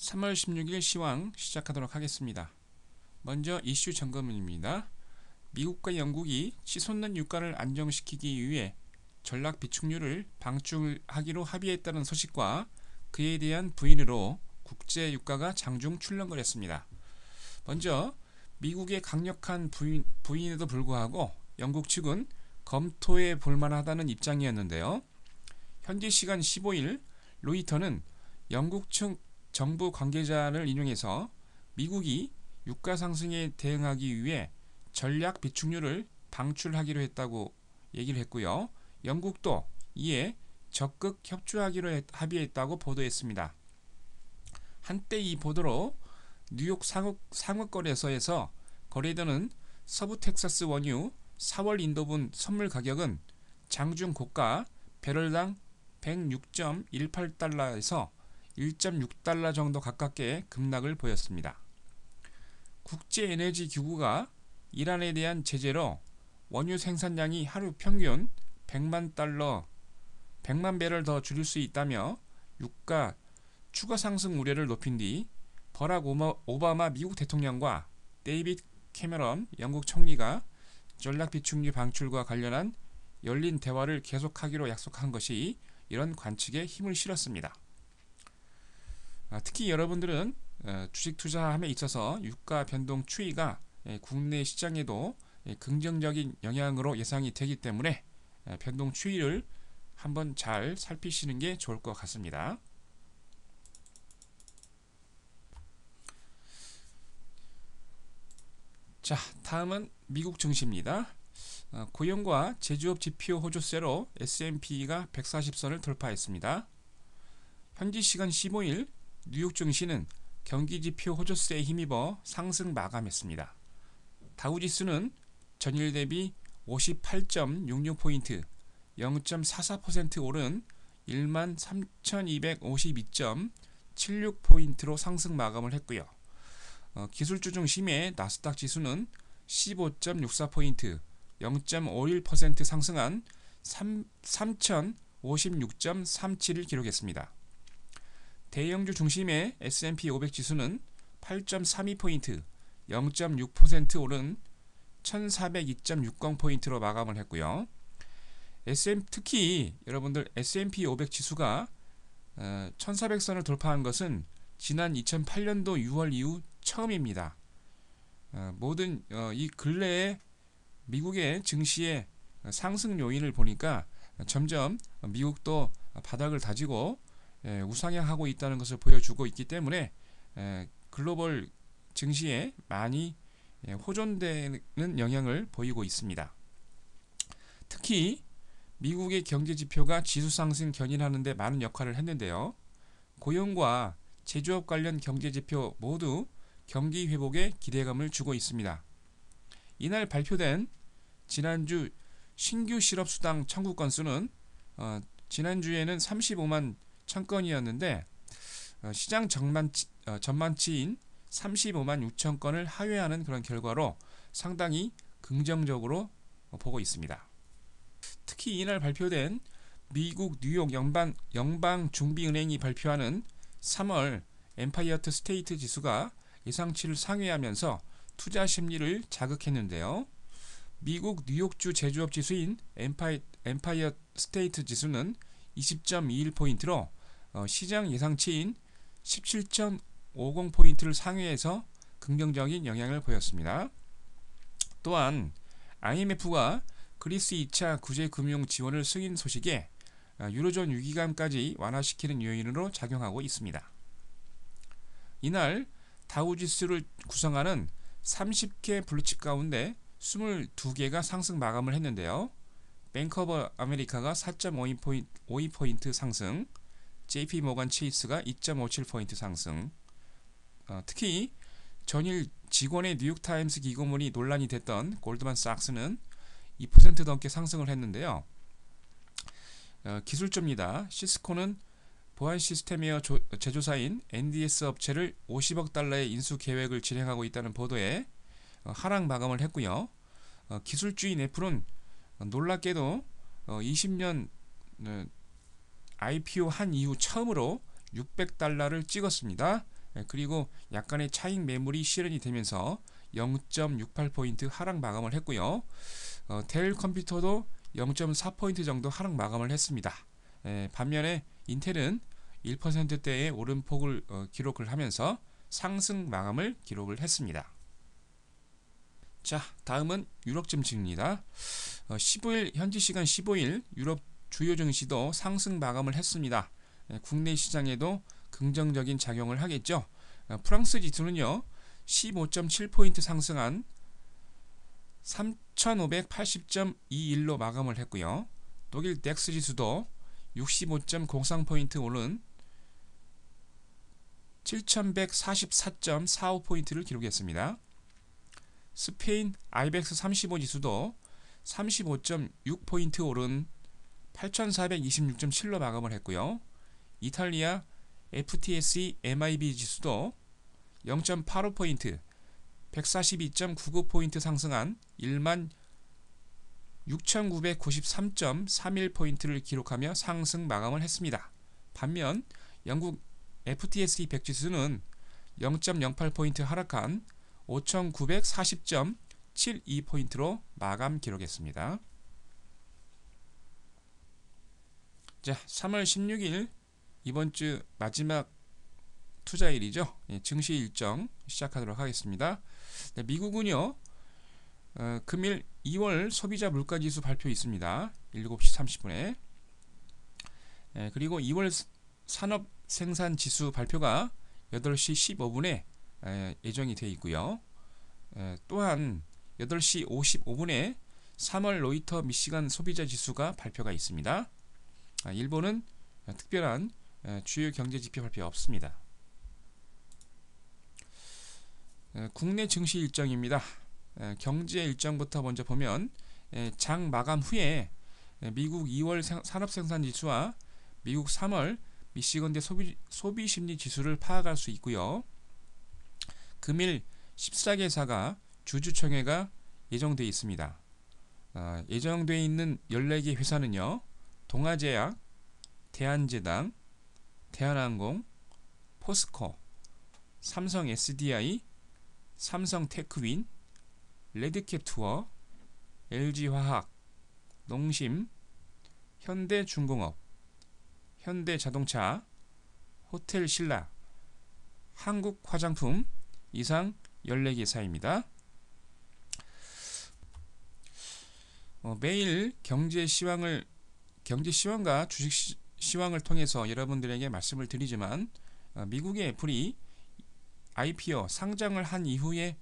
3월 16일 시황 시작하도록 하겠습니다. 먼저 이슈 점검입니다. 미국과 영국이 치솟는 유가를 안정시키기 위해 전략 비축률을 방출하기로 합의했다는 소식과 그에 대한 부인으로 국제 유가가 장중 출렁거렸습니다. 먼저 미국의 강력한 부인, 부인에도 불구하고 영국 측은 검토해 볼 만하다는 입장이었는데요. 현지 시간 15일 로이터는 영국 측 정부 관계자를 인용해서 미국이 유가 상승에 대응하기 위해 전략 비축률을 방출하기로 했다고 얘기를 했고요. 영국도 이에 적극 협조하기로 합의했다고 보도했습니다. 한때 이 보도로 뉴욕 상업, 상업거래소에서 거래되는 서부 텍사스 원유 4월 인도분 선물 가격은 장중 고가 배럴당 106.18달러에서 1.6달러 정도 가깝게 급락을 보였습니다. 국제에너지기구가 이란에 대한 제재로 원유 생산량이 하루 평균 100만 달러, 100만 배럴 더 줄일 수 있다며 유가 추가 상승 우려를 높인 뒤 버락 오바마 미국 대통령과 데이빗 캐머런 영국 총리가 전략 비축률 방출과 관련한 열린 대화를 계속하기로 약속한 것이 이런 관측에 힘을 실었습니다. 아, 특히 여러분들은 어, 주식 투자함에 있어서 유가 변동 추이가 예, 국내 시장에도 예, 긍정적인 영향으로 예상이 되기 때문에 예, 변동 추이를 한번 잘 살피시는 게 좋을 것 같습니다. 자, 다음은 미국 증시입니다. 어, 고용과 제조업 지표 호조세로 S&P가 140선을 돌파했습니다. 현지 시간 15일 뉴욕 증시는 경기 지표 호조세에 힘입어 상승 마감했습니다. 다우지수는 전일 대비 58.66포인트 0.44% 오른 13,252.76포인트로 상승 마감을 했고요. 어, 기술주 중심의 나스닥 지수는 15.64포인트 0.51% 상승한 3,056.37을 기록했습니다. 대형주 중심의 S&P 500 지수는 8.32포인트 0.6% 오른 1402.60포인트로 마감을 했고요. SM, 특히 여러분들 S&P 500 지수가 1400선을 어, 돌파한 것은 지난 2008년도 6월 이후 처음입니다. 어, 모든 어, 이 근래에 미국의 증시의 상승 요인을 보니까 점점 미국도 바닥을 다지고 예, 우상향하고 있다는 것을 보여주고 있기 때문에 예, 글로벌 증시에 많이 예, 호전되는 영향을 보이고 있습니다. 특히 미국의 경제 지표가 지수 상승 견인하는 데 많은 역할을 했는데요. 고용과 제조업 관련 경제 지표 모두 경기 회복에 기대감을 주고 있습니다. 이날 발표된 지난주 신규 실업 수당 청구 건수는 어, 지난주에는 35만 천건이었는데 어, 시장 전만치, 어, 전만치인 35만 6천 건을 하회하는 그런 결과로 상당히 긍정적으로 보고 있습니다. 특히 이날 발표된 미국 뉴욕 연방, 연방중비은행이 발표하는 3월 엠파이어트 스테이트 지수가 예상치를 상회하면서 투자 심리를 자극했는데요. 미국 뉴욕주 제조업 지수인 엠파이, 엠파이어 스테이트 지수는 20.21포인트로 어, 시장 예상치인 17.50포인트를 상회해서 긍정적인 영향을 보였습니다. 또한 IMF가 그리스 2차 구제금융 지원을 승인 소식에 어, 유로존 위기감까지 완화시키는 요인으로 작용하고 있습니다. 이날 다우지수를 구성하는 30개 블루칩 가운데 22개가 상승 마감을 했는데요. 오브 아메리카가 4.52포인트 상승, JP 모건 체이스가 2.57포인트 상승. 어, 특히 전일 직원의 뉴욕타임스 기고문이 논란이 됐던 골드만삭스는 2% 넘게 상승을 했는데요. 어, 기술주입니다. 시스코는 보안 시스템웨어 제조사인 NDS 업체를 50억 달러의 인수 계획을 진행하고 있다는 보도에 어, 하락 마감을 했고요. 어, 기술주인 애플은 놀랍게도 20년 IPO 한 이후 처음으로 600달러를 찍었습니다. 예, 그리고 약간의 차익 매물이 실현이 되면서 0.68포인트 하락 마감을 했고요. 어, 델 컴퓨터도 0.4포인트 정도 하락 마감을 했습니다. 예, 반면에 인텔은 1%대의 오름폭을 어, 기록을 하면서 상승 마감을 기록을 했습니다. 자, 다음은 유럽 증시입니다. 어, 15일 현지 시간 15일 유럽 주요 증시도 상승 마감을 했습니다. 예, 국내 시장에도 긍정적인 작용을 하겠죠. 어, 프랑스 지수는요. 15.7포인트 상승한 3580.21로 마감을 했고요. 독일 덱스 지수도 65.03포인트 오른 7144.45포인트를 기록했습니다. 스페인 아이벡스 35 지수도 35.6포인트 오른 8426.7로 마감을 했고요. 이탈리아 FTSE MIB 지수도 0.85포인트 142.99포인트 상승한 1만 6,993.31포인트를 기록하며 상승 마감을 했습니다. 반면 영국 FTSE 100 지수는 0.08포인트 하락한 5,940.72포인트로 마감 기록했습니다. 자, 3월 16일 이번 주 마지막 투자일이죠. 예, 증시 일정 시작하도록 하겠습니다. 네, 미국은요. 어, 금일 2월 소비자 물가지수 발표 있습니다. 7시 30분에. 예, 그리고 2월 산업 생산 지수 발표가 8시 15분에 예, 예정이 되어 있고요. 예, 또한 8시 55분에 3월 로이터 미시간 소비자 지수가 발표가 있습니다. 아, 일본은 특별한 예, 주요 경제 지표 발표 없습니다. 예, 국내 증시 일정입니다. 예, 경제 일정부터 먼저 보면 예, 장 마감 후에 예, 미국 2월 산업 생산 지수와 미국 3월 미시건대 소비, 소비 심리 지수를 파악할 수 있고요. 금일 14개사가 주주총회가 예정되어 있습니다. 어, 예정되어 있는 14개 회사는요. 동아제약, 대한제당, 대한항공, 포스코, 삼성 SDI, 삼성 테크윈, 레드캡 투어, LG화학, 농심, 현대중공업, 현대자동차, 호텔신라, 한국화장품 이상 14개사입니다. 어, 매일 경제 시황을 경제 시황과 주식 시, 시황을 통해서 여러분들에게 말씀을 드리지만 어, 미국의 애플이 IPO 상장을 한 이후에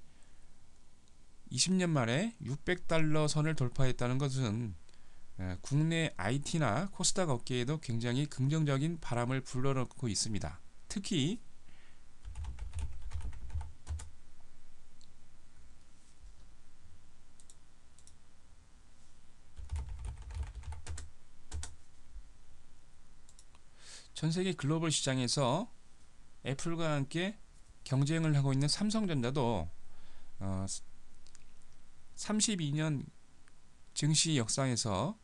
20년 만에 600달러 선을 돌파했다는 것은 에, 국내 IT나 코스닥 업계에도 굉장히 긍정적인 바람을 불러넣고 있습니다. 특히 전 세계 글로벌 시장에서 애플과 함께 경쟁을 하고 있는 삼성전자도 어, 32년 증시 역사에서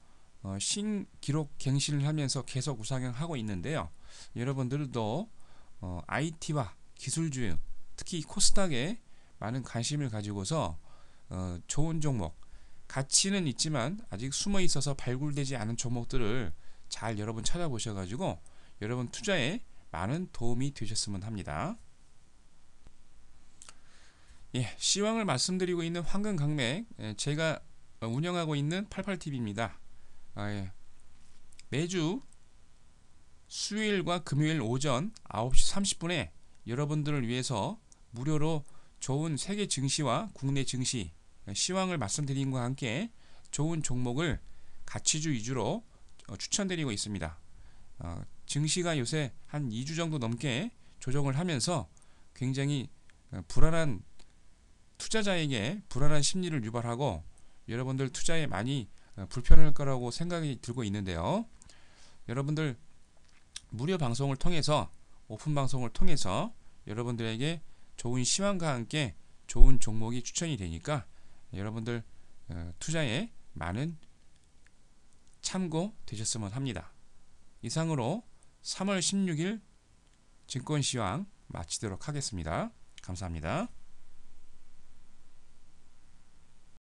어, 신기록 갱신을 하면서 계속 우상향하고 있는데요. 여러분들도 어, IT와 기술주, 특히 코스닥에 많은 관심을 가지고서 어, 좋은 종목, 가치는 있지만 아직 숨어 있어서 발굴되지 않은 종목들을 잘 여러분 찾아보셔가지고 여러분 투자에 많은 도움이 되셨으면 합니다. 예, 시황을 말씀드리고 있는 황금강맥 예, 제가 운영하고 있는 88TV입니다. 아, 예. 매주 수요일과 금요일 오전 9시 30분에 여러분들을 위해서 무료로 좋은 세계 증시와 국내 증시 예, 시황을 말씀드린 것과 함께 좋은 종목을 가치주 위주로 어, 추천드리고 있습니다. 어, 증시가 요새 한 2주 정도 넘게 조정을 하면서 굉장히 어, 불안한 투자자에게 불안한 심리를 유발하고 여러분들 투자에 많이 어, 불편할 거라고 생각이 들고 있는데요. 여러분들 무료 방송을 통해서 오픈 방송을 통해서 여러분들에게 좋은 시황과 함께 좋은 종목이 추천이 되니까 여러분들 어, 투자에 많은 참고 되셨으면 합니다. 이상으로 3월 16일 증권시황 마치도록 하겠습니다. 감사합니다.